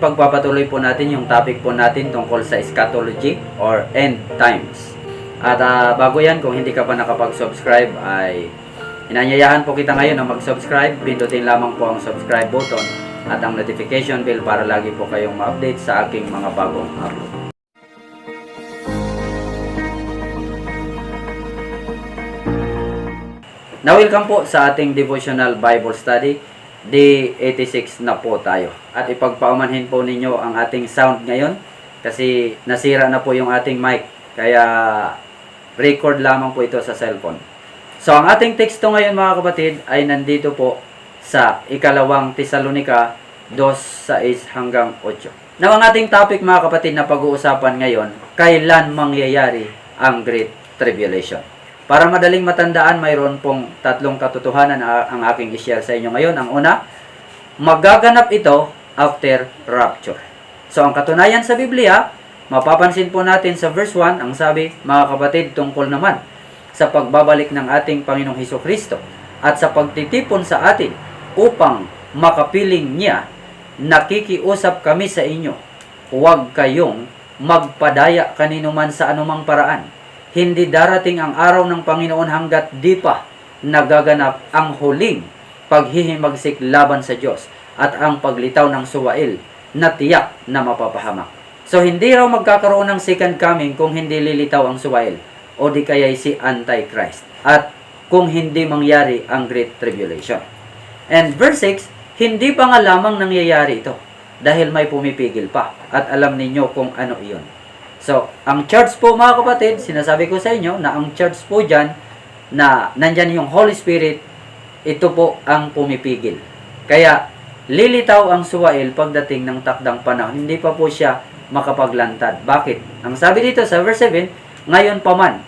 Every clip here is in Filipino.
Pagpapatuloy po natin yung topic po natin tungkol sa eschatology or end times. At ah, bago yan, kung hindi ka pa nakapag-subscribe ay inanyayahan po kita ngayon na mag-subscribe. Pindutin lamang po ang subscribe button at ang notification bell para lagi po kayong ma-update sa aking mga bagong upload. Na welcome po sa ating devotional Bible study. Day 86 na po tayo. At ipagpaumanhin po ninyo ang ating sound ngayon kasi nasira na po yung ating mic. Kaya record lamang po ito sa cellphone. So ang ating teksto ngayon mga kapatid ay nandito po sa ikalawang Tesalonika 2:6 hanggang 8. Now ang ating topic mga kapatid na pag-uusapan ngayon, kailan mangyayari ang Great Tribulation. Para madaling matandaan, mayroon pong tatlong katotohanan na ang aking i-share sa inyo ngayon. Ang una, magaganap ito after rapture. So ang katunayan sa Biblia, mapapansin po natin sa verse 1, ang sabi, mga kapatid, tungkol naman sa pagbabalik ng ating Panginoong Heso Kristo at sa pagtitipon sa atin upang makapiling niya, nakikiusap kami sa inyo, huwag kayong magpadaya kanino man sa anumang paraan hindi darating ang araw ng Panginoon hanggat di pa nagaganap ang huling paghihimagsik laban sa Diyos at ang paglitaw ng suwail na tiyak na mapapahamak. So hindi raw magkakaroon ng second coming kung hindi lilitaw ang suwail o di kaya si Antichrist at kung hindi mangyari ang Great Tribulation. And verse 6, hindi pa nga lamang nangyayari ito dahil may pumipigil pa at alam ninyo kung ano iyon. So, ang church po mga kapatid, sinasabi ko sa inyo na ang church po dyan, na nandyan yung Holy Spirit, ito po ang pumipigil. Kaya, lilitaw ang suwail pagdating ng takdang panahon. Hindi pa po siya makapaglantad. Bakit? Ang sabi dito sa verse 7, ngayon pa man,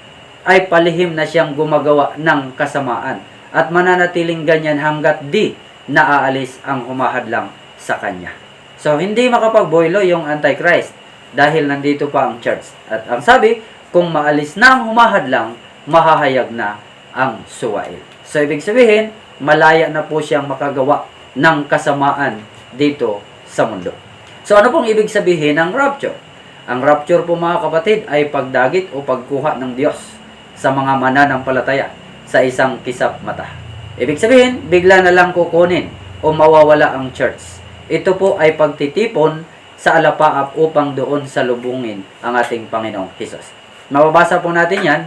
ay palihim na siyang gumagawa ng kasamaan at mananatiling ganyan hanggat di naaalis ang humahadlang sa kanya. So, hindi makapagboylo yung Antichrist dahil nandito pa ang church. At ang sabi, kung maalis na ang humahadlang, mahahayag na ang suwail. So, ibig sabihin, malaya na po siyang makagawa ng kasamaan dito sa mundo. So, ano pong ibig sabihin ng rapture? Ang rapture po mga kapatid ay pagdagit o pagkuha ng Diyos sa mga mananampalataya sa isang kisap mata. Ibig sabihin, bigla na lang kukunin o mawawala ang church. Ito po ay pagtitipon sa alapaap upang doon sa lubungin ang ating Panginoong Hesus. Mababasa po natin yan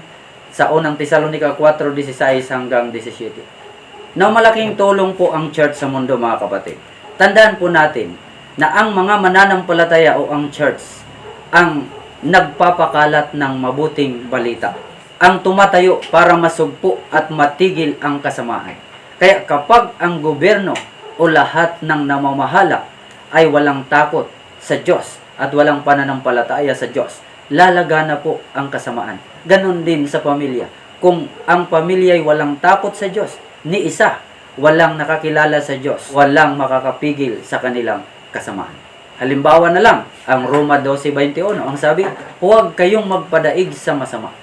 sa unang Tesalonika 4:16 hanggang 17. Na malaking tulong po ang church sa mundo mga kapatid. Tandaan po natin na ang mga mananampalataya o ang church ang nagpapakalat ng mabuting balita. Ang tumatayo para masugpo at matigil ang kasamahan. Kaya kapag ang gobyerno o lahat ng namamahala ay walang takot sa Diyos at walang pananampalataya sa Diyos, lalagana po ang kasamaan. Ganon din sa pamilya. Kung ang pamilya ay walang takot sa Diyos, ni isa, walang nakakilala sa Diyos, walang makakapigil sa kanilang kasamaan. Halimbawa na lang, ang Roma 12.21, ang sabi, huwag kayong magpadaig sa masama,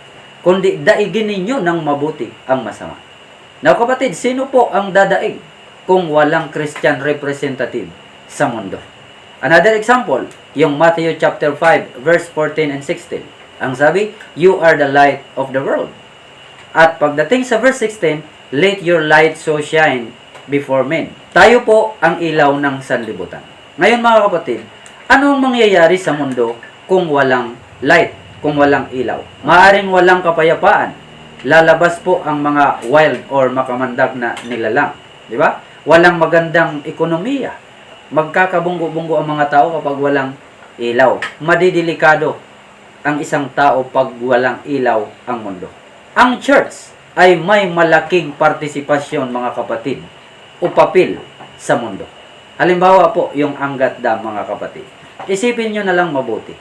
kundi daigin ninyo ng mabuti ang masama. Now kapatid, sino po ang dadaig kung walang Christian representative sa mundo? Another example, yung Matthew chapter 5 verse 14 and 16. Ang sabi, you are the light of the world. At pagdating sa verse 16, let your light so shine before men. Tayo po ang ilaw ng sanlibutan. Ngayon mga kapatid, ano ang mangyayari sa mundo kung walang light, kung walang ilaw? Maaring walang kapayapaan. Lalabas po ang mga wild or makamandag na nilalang. Di ba? Walang magandang ekonomiya magkakabunggo-bunggo ang mga tao kapag walang ilaw. Madidelikado ang isang tao pag walang ilaw ang mundo. Ang church ay may malaking partisipasyon mga kapatid o papel sa mundo. Halimbawa po yung Angat Dam mga kapatid. Isipin nyo na lang mabuti.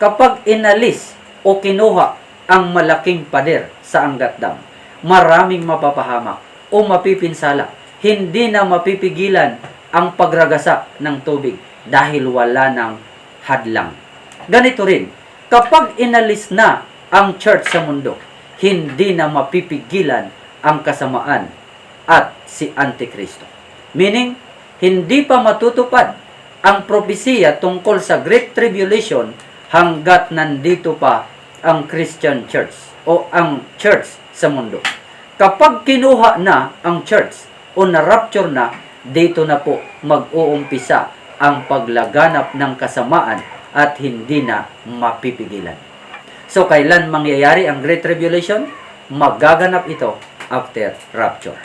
Kapag inalis o kinuha ang malaking pader sa Angat Dam, maraming mapapahamak o mapipinsala. Hindi na mapipigilan ang pagragasa ng tubig dahil wala ng hadlang. Ganito rin, kapag inalis na ang church sa mundo, hindi na mapipigilan ang kasamaan at si Antikristo. Meaning, hindi pa matutupad ang propesiya tungkol sa Great Tribulation hanggat nandito pa ang Christian Church o ang church sa mundo. Kapag kinuha na ang church o na-rapture na, dito na po mag-uumpisa ang paglaganap ng kasamaan at hindi na mapipigilan. So, kailan mangyayari ang Great Tribulation? Magaganap ito after rapture.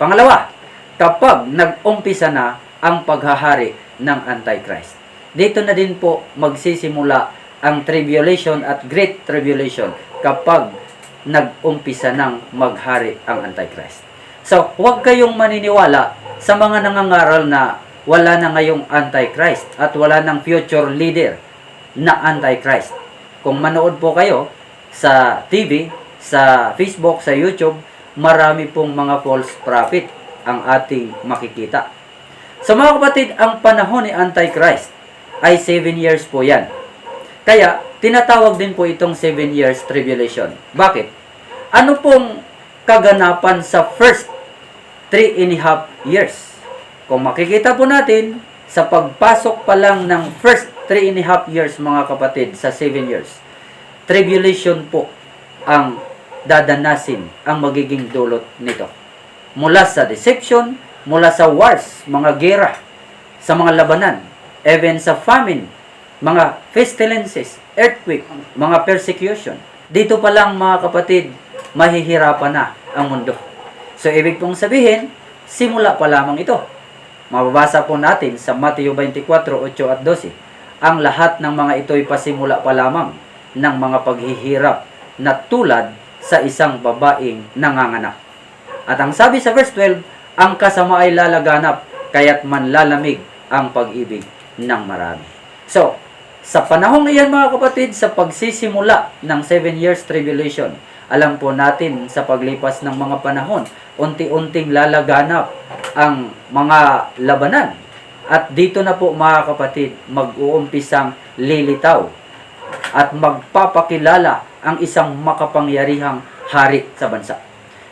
Pangalawa, kapag nag-umpisa na ang paghahari ng Antichrist. Dito na din po magsisimula ang tribulation at great tribulation kapag nag-umpisa ng maghari ang Antichrist. So, huwag kayong maniniwala sa mga nangangaral na wala na ngayong Antichrist at wala ng future leader na Antichrist. Kung manood po kayo sa TV, sa Facebook, sa YouTube, marami pong mga false prophet ang ating makikita. So mga kapatid, ang panahon ni Antichrist ay 7 years po yan. Kaya, tinatawag din po itong 7 years tribulation. Bakit? Ano pong kaganapan sa first 3 and a half years? Kung makikita po natin, sa pagpasok pa lang ng first 3 and a half years mga kapatid sa 7 years, tribulation po ang dadanasin ang magiging dulot nito. Mula sa deception, mula sa wars, mga gera, sa mga labanan, even sa famine, mga pestilences, earthquake, mga persecution. Dito pa lang mga kapatid, mahihirapan na ang mundo. So ibig pong sabihin, simula pa lamang ito. Mababasa po natin sa Mateo 24, 8 at 12. Ang lahat ng mga ito'y pasimula pa lamang ng mga paghihirap na tulad sa isang babaeng nanganganak. At ang sabi sa verse 12, ang kasama ay lalaganap, kaya't manlalamig ang pag-ibig ng marami. So, sa panahong iyan mga kapatid, sa pagsisimula ng 7 years tribulation, alam po natin sa paglipas ng mga panahon, unti-unting lalaganap ang mga labanan. At dito na po mga kapatid, mag-uumpisang lilitaw at magpapakilala ang isang makapangyarihang hari sa bansa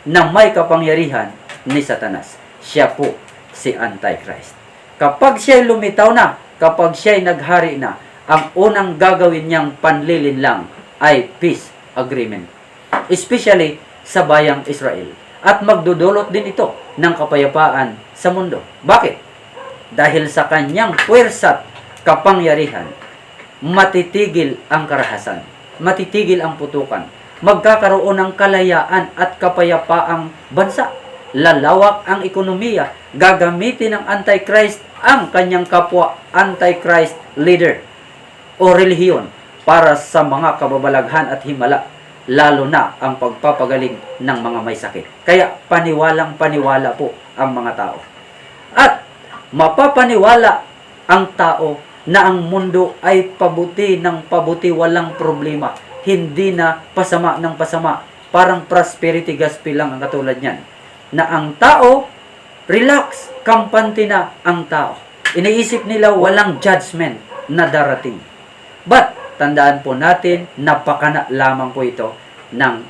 na may kapangyarihan ni Satanas. Siya po si Antichrist. Kapag siya lumitaw na, kapag siya naghari na, ang unang gagawin niyang panlilinlang ay peace agreement. Especially sa bayang Israel. At magdudulot din ito ng kapayapaan sa mundo. Bakit? Dahil sa kanyang puwersa't kapangyarihan, matitigil ang karahasan, matitigil ang putukan, magkakaroon ng kalayaan at kapayapaang bansa. Lalawak ang ekonomiya, gagamitin ng Antichrist ang kanyang kapwa Antichrist leader o relihiyon para sa mga kababalaghan at himala, lalo na ang pagpapagaling ng mga may sakit. Kaya paniwalang paniwala po ang mga tao. At mapapaniwala ang tao na ang mundo ay pabuti ng pabuti walang problema. Hindi na pasama ng pasama. Parang prosperity gospel lang ang katulad niyan. Na ang tao, relax, kampante na ang tao. Iniisip nila walang judgment na darating. But, tandaan po natin, napakana lamang po ito ng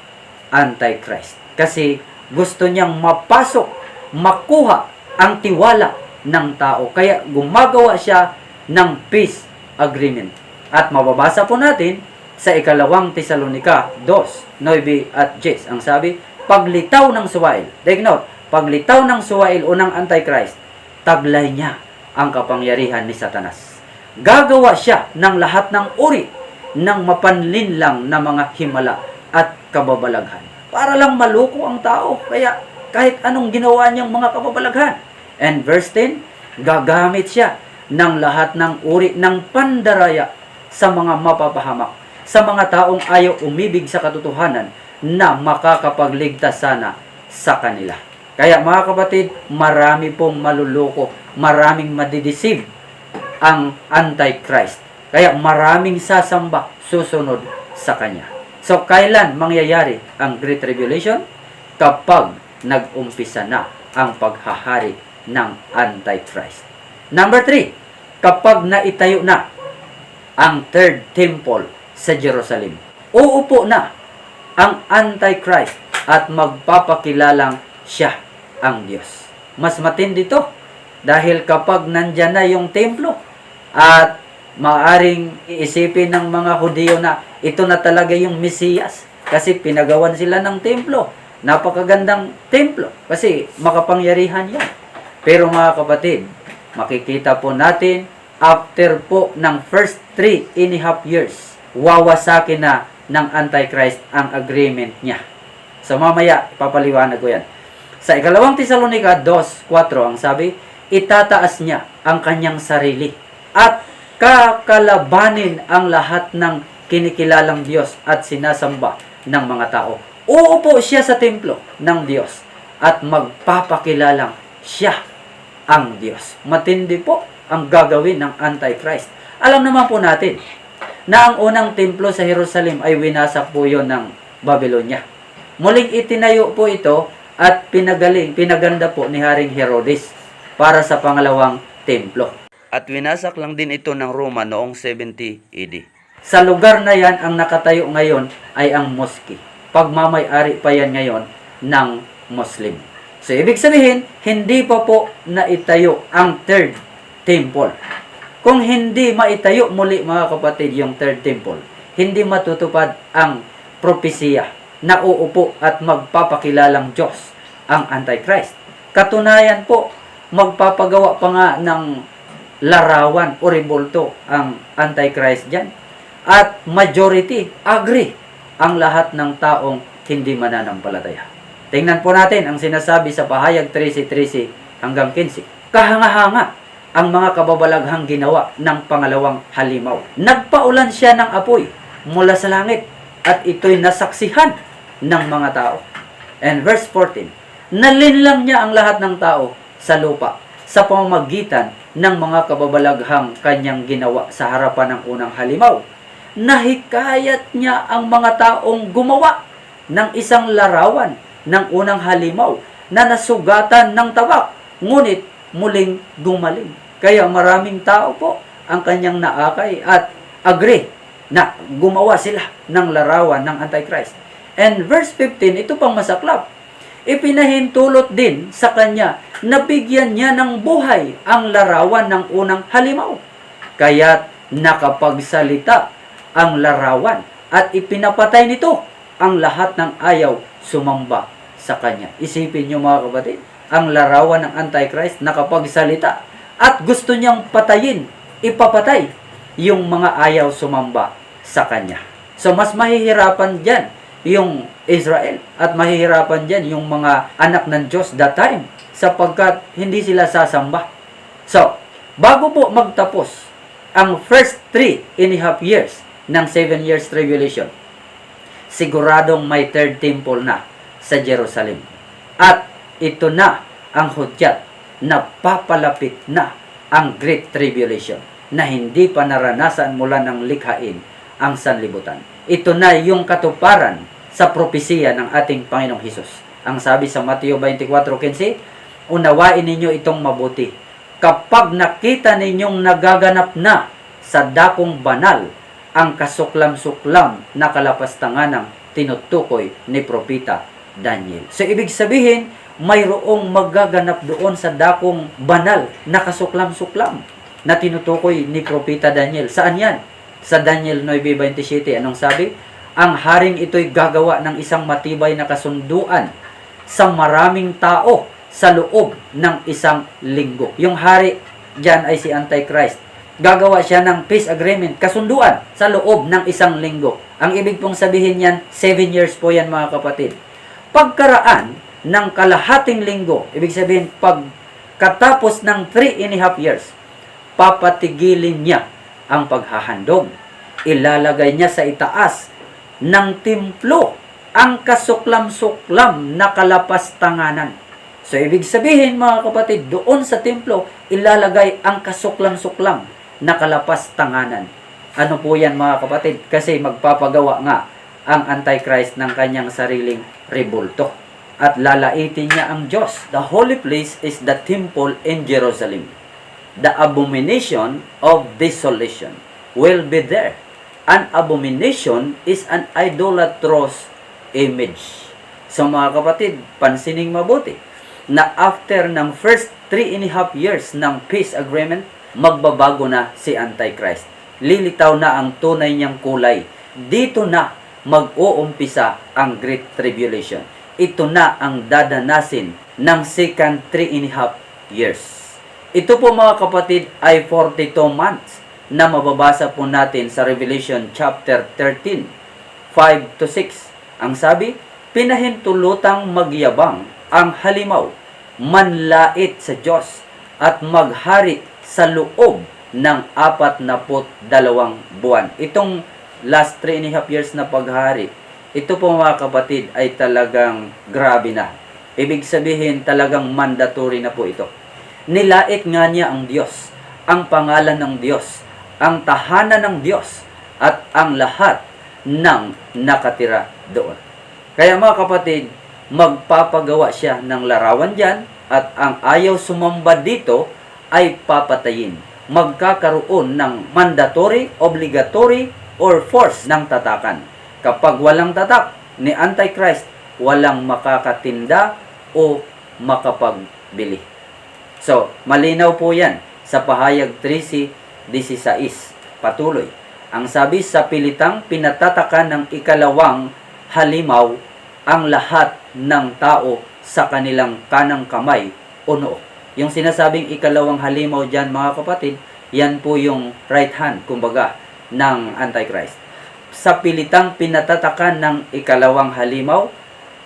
Antichrist. Kasi gusto niyang mapasok, makuha ang tiwala ng tao. Kaya gumagawa siya ng peace agreement. At mababasa po natin sa ikalawang Tesalonika 2, 9 at 10. Ang sabi, paglitaw ng suwail. Take note, paglitaw ng suwail o ng Antichrist, taglay niya ang kapangyarihan ni Satanas. Gagawa siya ng lahat ng uri ng mapanlinlang na mga himala at kababalaghan. Para lang maluko ang tao. Kaya kahit anong ginawa niyang mga kababalaghan. And verse 10, gagamit siya ng lahat ng uri ng pandaraya sa mga mapapahamak, sa mga taong ayaw umibig sa katotohanan na makakapagligtas sana sa kanila. Kaya mga kapatid, marami pong maluloko, maraming madideceive ang Antichrist. Kaya maraming sasamba susunod sa kanya. So, kailan mangyayari ang Great Tribulation? Kapag nag-umpisa na ang paghahari ng Antichrist. Number 3, kapag naitayo na ang third temple sa Jerusalem. Uupo na ang Antichrist at magpapakilalang siya ang Diyos. Mas matindi to dahil kapag nandyan na yung templo, At maaring iisipin ng mga Hudyo na ito na talaga yung Mesiyas kasi pinagawan sila ng templo. Napakagandang templo kasi makapangyarihan yan. Pero mga kapatid, makikita po natin after po ng first three and a half years, wawasakin na ng Antichrist ang agreement niya. So mamaya, papaliwanag ko yan. Sa ikalawang Tesalonika 2.4 ang sabi, itataas niya ang kanyang sarili at kakalabanin ang lahat ng kinikilalang Diyos at sinasamba ng mga tao. Uupo siya sa templo ng Diyos at magpapakilalang siya ang Diyos. Matindi po ang gagawin ng Antichrist. Alam naman po natin na ang unang templo sa Jerusalem ay winasak po yon ng Babylonia. Muling itinayo po ito at pinagaling, pinaganda po ni Haring Herodes para sa pangalawang templo. At winasak lang din ito ng Roma noong 70 AD. Sa lugar na yan, ang nakatayo ngayon ay ang mosque. Pagmamay-ari pa yan ngayon ng Muslim. So, ibig sabihin, hindi pa po naitayo ang third temple. Kung hindi maitayo muli mga kapatid yung third temple, hindi matutupad ang propesya na uupo at magpapakilalang Diyos ang Antichrist. Katunayan po, magpapagawa pa nga ng larawan o rebulto ang Antichrist dyan. At majority, agree ang lahat ng taong hindi mananampalataya. Tingnan po natin ang sinasabi sa pahayag 13.13 hanggang 15. Kahanga-hanga ang mga kababalaghang ginawa ng pangalawang halimaw. Nagpaulan siya ng apoy mula sa langit at ito'y nasaksihan ng mga tao. And verse 14, nalinlang niya ang lahat ng tao sa lupa sa pamamagitan ng mga kababalaghang kanyang ginawa sa harapan ng unang halimaw. Nahikayat niya ang mga taong gumawa ng isang larawan ng unang halimaw na nasugatan ng tabak, ngunit muling gumaling. Kaya maraming tao po ang kanyang naakay at agree na gumawa sila ng larawan ng Antichrist. And verse 15, ito pang masaklap. Ipinahintulot din sa kanya na bigyan niya ng buhay ang larawan ng unang halimaw. Kaya't nakapagsalita ang larawan at ipinapatay nito ang lahat ng ayaw sumamba sa kanya. Isipin niyo mga kapatid, ang larawan ng Antichrist nakapagsalita at gusto niyang patayin, ipapatay yung mga ayaw sumamba sa kanya. So mas mahihirapan diyan yung Israel at mahihirapan diyan yung mga anak ng Diyos that time sapagkat hindi sila sasamba. So, bago po magtapos ang first three and a half years ng seven years tribulation, siguradong may third temple na sa Jerusalem. At ito na ang hudyat na papalapit na ang Great Tribulation na hindi pa naranasan mula ng likhain ang sanlibutan. Ito na yung katuparan sa propesiya ng ating Panginoong Hesus. Ang sabi sa Mateo 24.15, Unawain ninyo itong mabuti. Kapag nakita ninyong nagaganap na sa dakong banal ang kasuklam-suklam na kalapastangan ng tinutukoy ni Propita Daniel. So, ibig sabihin, mayroong magaganap doon sa dakong banal na kasuklam-suklam na tinutukoy ni Propita Daniel. Saan yan? Sa Daniel 9.27, anong sabi? Ang haring ito'y gagawa ng isang matibay na kasunduan sa maraming tao sa loob ng isang linggo. Yung hari dyan ay si Antichrist. Gagawa siya ng peace agreement, kasunduan sa loob ng isang linggo. Ang ibig pong sabihin yan, 7 years po yan mga kapatid. Pagkaraan ng kalahating linggo, ibig sabihin pag katapos ng 3 and a half years, papatigilin niya ang paghahandog. Ilalagay niya sa itaas ng templo ang kasuklam-suklam na kalapastanganan. So, ibig sabihin mga kapatid, doon sa templo, ilalagay ang kasuklam-suklam na kalapastanganan. Ano po yan mga kapatid? Kasi magpapagawa nga ang Antichrist ng kanyang sariling rebulto. At lalaitin niya ang Diyos. The holy place is the temple in Jerusalem. The abomination of desolation will be there. An abomination is an idolatrous image. So mga kapatid, pansining mabuti na after ng first three and a half years ng peace agreement, magbabago na si Antichrist. Lilitaw na ang tunay niyang kulay. Dito na mag-uumpisa ang Great Tribulation. Ito na ang dadanasin ng second three and a half years. Ito po mga kapatid ay 42 months na mababasa po natin sa Revelation chapter 13, 5 to 6. Ang sabi, pinahintulutang magyabang ang halimaw, manlait sa Diyos, at maghari sa loob ng apat na put dalawang buwan. Itong last 3 and a half years na paghari, ito po mga kapatid ay talagang grabe na. Ibig sabihin talagang mandatory na po ito. Nilait nga niya ang Diyos, ang pangalan ng Diyos, ang tahanan ng Diyos, at ang lahat ng nakatira doon. Kaya mga kapatid, magpapagawa siya ng larawan dyan at ang ayaw sumamba dito ay papatayin. Magkakaroon ng mandatory, obligatory, or force ng tatakan. Kapag walang tatak ni Antichrist, walang makakatinda o makapagbili. So, malinaw po yan sa pahayag 13, 16. Patuloy. Ang sabi sa pilitang pinatatakan ng ikalawang halimaw ang lahat ng tao sa kanilang kanang kamay o noo. Yung sinasabing ikalawang halimaw dyan mga kapatid, yan po yung right hand, kumbaga, ng Antichrist. Sa pilitang pinatatakan ng ikalawang halimaw,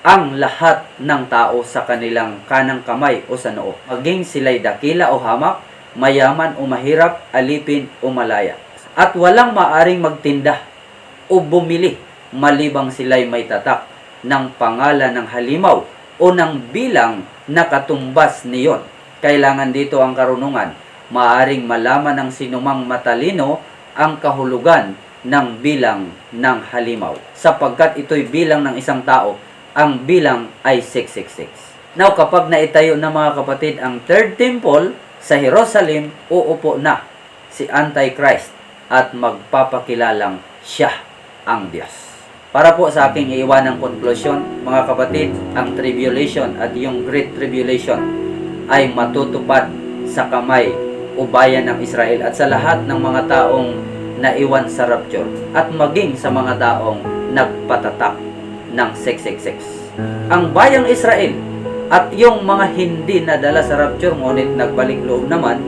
ang lahat ng tao sa kanilang kanang kamay o sa noo. Maging sila'y dakila o hamak, mayaman o mahirap, alipin o malaya. At walang maaring magtinda o bumili malibang sila'y may tatak ng pangalan ng halimaw o ng bilang na katumbas niyon. Kailangan dito ang karunungan. Maaring malaman ng sinumang matalino ang kahulugan ng bilang ng halimaw. Sapagkat ito'y bilang ng isang tao, ang bilang ay 666. Now, kapag naitayo na mga kapatid ang third temple sa Jerusalem, uupo na si Antichrist at magpapakilalang siya ang Diyos. Para po sa aking iiwan ng konklusyon, mga kapatid, ang tribulation at yung great tribulation ay matutupad sa kamay o bayan ng Israel at sa lahat ng mga taong naiwan sa rapture at maging sa mga taong nagpatatak ng 666. Ang bayang Israel at yung mga hindi nadala sa rapture ngunit nagbalik loob naman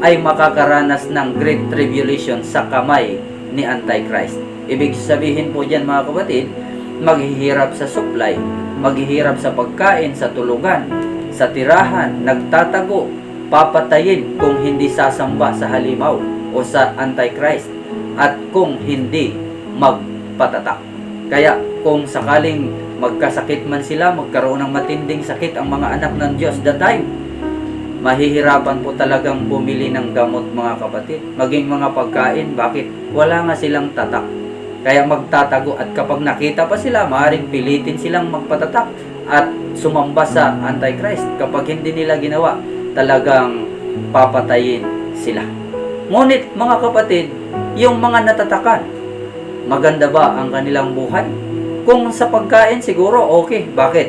ay makakaranas ng great tribulation sa kamay ni Antichrist. Ibig sabihin po dyan mga kapatid, maghihirap sa supply, maghihirap sa pagkain, sa tulugan, sa tirahan, nagtatago, papatayin kung hindi sasamba sa halimaw o sa Antichrist at kung hindi magpatatak. Kaya kung sakaling magkasakit man sila, magkaroon ng matinding sakit ang mga anak ng Diyos that time, mahihirapan po talagang bumili ng gamot mga kapatid. Maging mga pagkain, bakit? Wala nga silang tatak. Kaya magtatago at kapag nakita pa sila, maaaring pilitin silang magpatatak at sumamba sa Antichrist. Kapag hindi nila ginawa, talagang papatayin sila. Ngunit mga kapatid, yung mga natatakan, maganda ba ang kanilang buhay? Kung sa pagkain siguro okay. Bakit?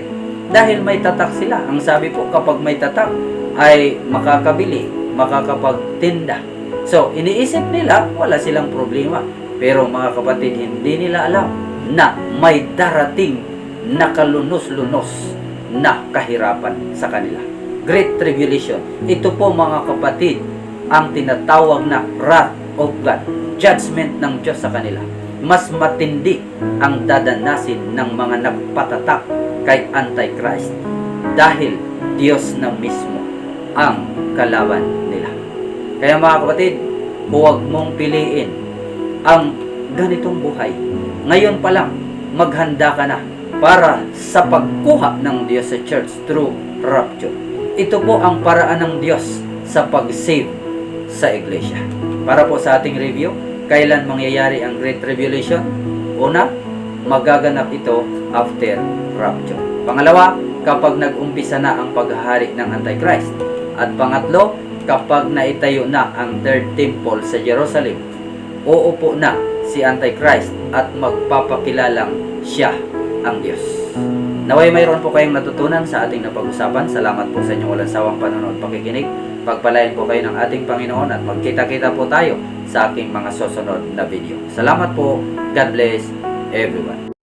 Dahil may tatak sila. Ang sabi po kapag may tatak ay makakabili, makakapagtinda. So, iniisip nila wala silang problema. Pero mga kapatid, hindi nila alam na may darating na kalunos-lunos na kahirapan sa kanila. Great Tribulation. Ito po mga kapatid, ang tinatawag na wrath of God. Judgment ng Diyos sa kanila. Mas matindi ang dadanasin ng mga nagpatatak kay Antichrist dahil Diyos na mismo ang kalaban nila. Kaya mga kapatid, huwag mong piliin ang ganitong buhay. Ngayon pa lang, maghanda ka na para sa pagkuha ng Diyos sa church through rapture. Ito po ang paraan ng Diyos sa pag-save sa iglesia. Para po sa ating review, kailan mangyayari ang Great Tribulation? Una, magaganap ito after rapture. Pangalawa, kapag nag-umpisa na ang paghahari ng Antichrist. At pangatlo, kapag naitayo na ang third temple sa Jerusalem, uupo na si Antichrist at magpapakilalang siya ang Diyos. Naway mayroon po kayong natutunan sa ating napag-usapan. Salamat po sa inyong walang sawang panonood pakikinig. Pagpalain po kayo ng ating Panginoon at magkita-kita po tayo sa aking mga susunod na video. Salamat po. God bless everyone.